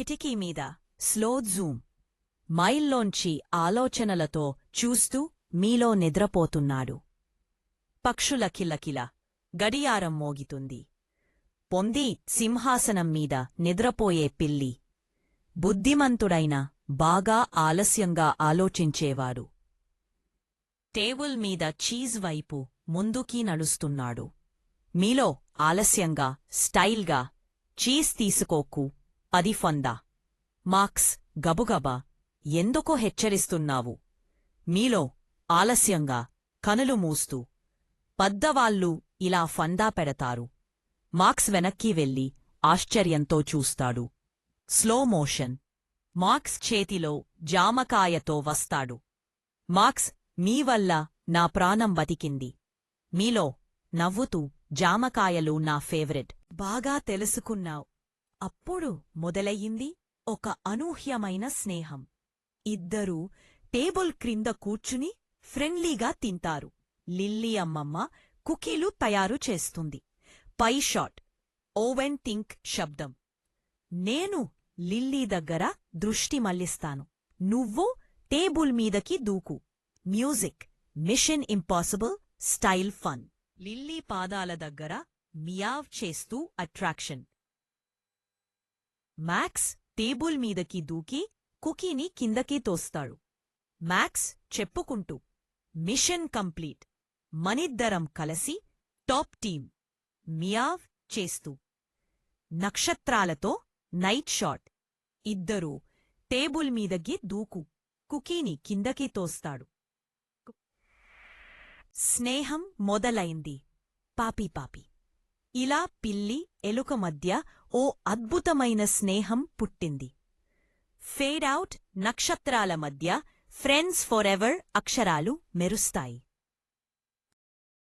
కిటికీ మీద slow Zoom. మైల్లోంచి ఆలోచనలతో చూస్తూ మీలో నిద్రపోతున్నాడు. పక్షుల కిలకిల గడియారం మోగితుంది. పొంది సింహాసనం మీద నిద్రపోయే పిల్లి. బుద్ధిమంతుడైన బాగా ఆలస్యంగా ఆలోచించేవాడు. టేబుల్ మీద చీజ్ వైపు ముందుకి నడుస్తున్నాడు. మీలో ఆలస్యంగా స్టైల్గా చీజ్ తీసుకోకు. అది ఫందా. మార్క్స్ గబుగబా ఎందుకో హెచ్చరిస్తున్నావు. మీలో ఆలస్యంగా కనులు మూస్తూ పద్దవాళ్ళు ఇలా ఫందా పెడతారు. మార్క్స్ వెనక్కి వెళ్ళి ఆశ్చర్యంతో చూస్తాడు. Slow motion. మార్క్స్ చేతిలో జామకాయతో వస్తాడు. మార్క్స్ మీ వల్ల నా ప్రాణం బతికింది. మీలో నవ్వుతూ జామకాయలు నా ఫేవరెట్. బాగా తెలుసుకున్నావు. అప్పుడు మొదలయ్యింది ఒక అనూహ్యమైన స్నేహం. ఇద్దరూ టేబుల్ క్రింద కూర్చుని ఫ్రెండ్లీగా తింటారు. లిల్లీ అమ్మమ్మ కుకీలు తయారు చేస్తుంది. పై షాట్ ఓవెన్ థింక్ శబ్దం. నేను లిల్లీ దగ్గర దృష్టి మళ్ళిస్తాను నువ్వు టేబుల్ మీదకి దూకు. Music mission impossible style fun. Lily పాదాల దగ్గర మియావ్ చేస్తూ అట్రాక్షన్. మ్యాక్స్ టేబుల్ మీదకి దూకి కుకీని కిందకి తోస్తాడు. మ్యాక్స్ చెప్పుకుంటూ మిషన్ కంప్లీట్ మనిద్దరం కలిసి టాప్ టీం మియావ్ చేస్తూ నక్షత్రాలతో నైట్ షాట్ ఇద్దరూ టేబుల్ మీదకి దూకు కుకీని కిందకి తోస్తాడు. స్నేహం మొదలైంది. పాపీ పాపి. ఇలా పిల్లి ఎలుక మధ్య ఓ అద్భుతమైన స్నేహం పుట్టింది. ఫేడ్ అవుట్ నక్షత్రాల మధ్య ఫ్రెండ్స్ ఫోరెవర్ అక్షరాలు మెరుస్తాయి.